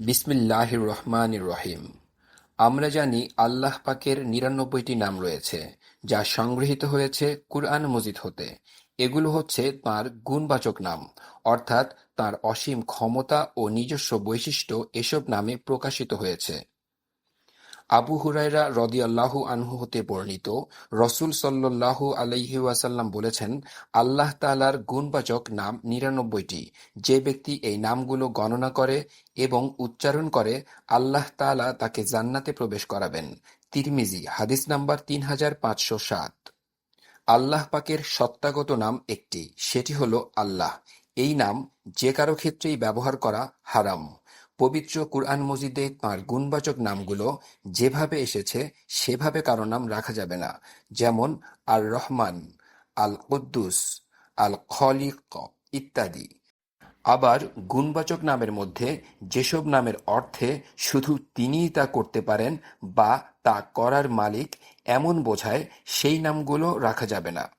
বিসমিল্লাহির রহমান রহিম। আমরা জানি আল্লাহ পাকের নিরানব্বইটি নাম রয়েছে, যা সংগৃহীত হয়েছে কুরআন মজিদ হতে। এগুলো হচ্ছে তার গুণবাচক নাম, অর্থাৎ তার অসীম ক্ষমতা ও নিজস্ব বৈশিষ্ট্য এসব নামে প্রকাশিত হয়েছে। আবু হুরায়রা রদিয়াল্লাহু আনহু হতে বর্ণিত, রসুল সল্লাল্লাহু আলাইহি ওয়াসাল্লাম বলেছেন, আল্লাহ তাআলার গুণবাচক নাম নিরানব্বইটি। যে ব্যক্তি এই নামগুলো গণনা করে এবং উচ্চারণ করে, আল্লাহ তাআলা তাকে জান্নাতে প্রবেশ করাবেন। তিরমিজি, হাদিস নাম্বার তিন হাজার পাঁচশো সাত। আল্লাহ পাকের সত্তাগত নাম একটি, সেটি হল আল্লাহ। এই নাম যে কারও ক্ষেত্রেই ব্যবহার করা হারাম। পবিত্র কুরআন মজিদে তাঁর গুণবাচক নামগুলো যেভাবে এসেছে, সেভাবে কারও নাম রাখা যাবে না। যেমন আর রহমান আল কুদ্দুস আল খলিক ইত্যাদি। আবার গুণবাচক নামের মধ্যে যেসব নামের অর্থে শুধু তিনিই তা করতে পারেন বা তা করার মালিক এমন বোঝায় সেই নামগুলো রাখা যাবে না।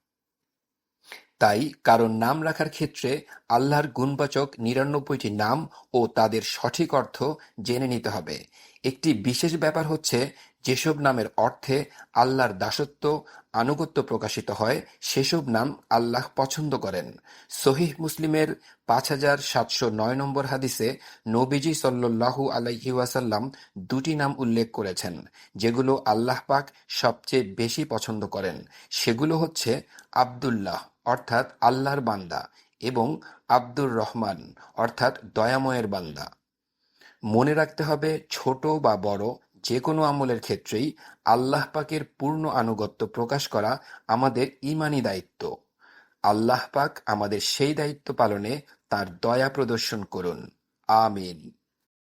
তাই কারও নাম রাখার ক্ষেত্রে আল্লাহর গুণবাচক নিরানব্বইটি নাম ও তাদের সঠিক অর্থ জেনে নিতে হবে। একটি বিশেষ ব্যাপার হচ্ছে, যেসব নামের অর্থে আল্লাহর দাসত্ব আনুগত্য প্রকাশিত হয়, সেসব নাম আল্লাহ পছন্দ করেন। সহিহ মুসলিমের পাঁচ হাজার সাতশো নয় নম্বর হাদিসে নবীজি সাল্লাল্লাহু আলাইহি দুটি নাম উল্লেখ করেছেন, যেগুলো আল্লাহ পাক সবচেয়ে বেশি পছন্দ করেন। সেগুলো হচ্ছে আব্দুল্লাহ। অর্থাৎ আল্লাহর বান্দা এবং আব্দুর রহমান, অর্থাৎ দয়াময়ের বান্দা। মনে রাখতে হবে, ছোট বা বড় যে কোনো আমলের ক্ষেত্রেই আল্লাহ পাকের পূর্ণ আনুগত্য প্রকাশ করা আমাদের ইমানি দায়িত্ব। আল্লাহ পাক আমাদের সেই দায়িত্ব পালনে তার দয়া প্রদর্শন করুন। আমিন।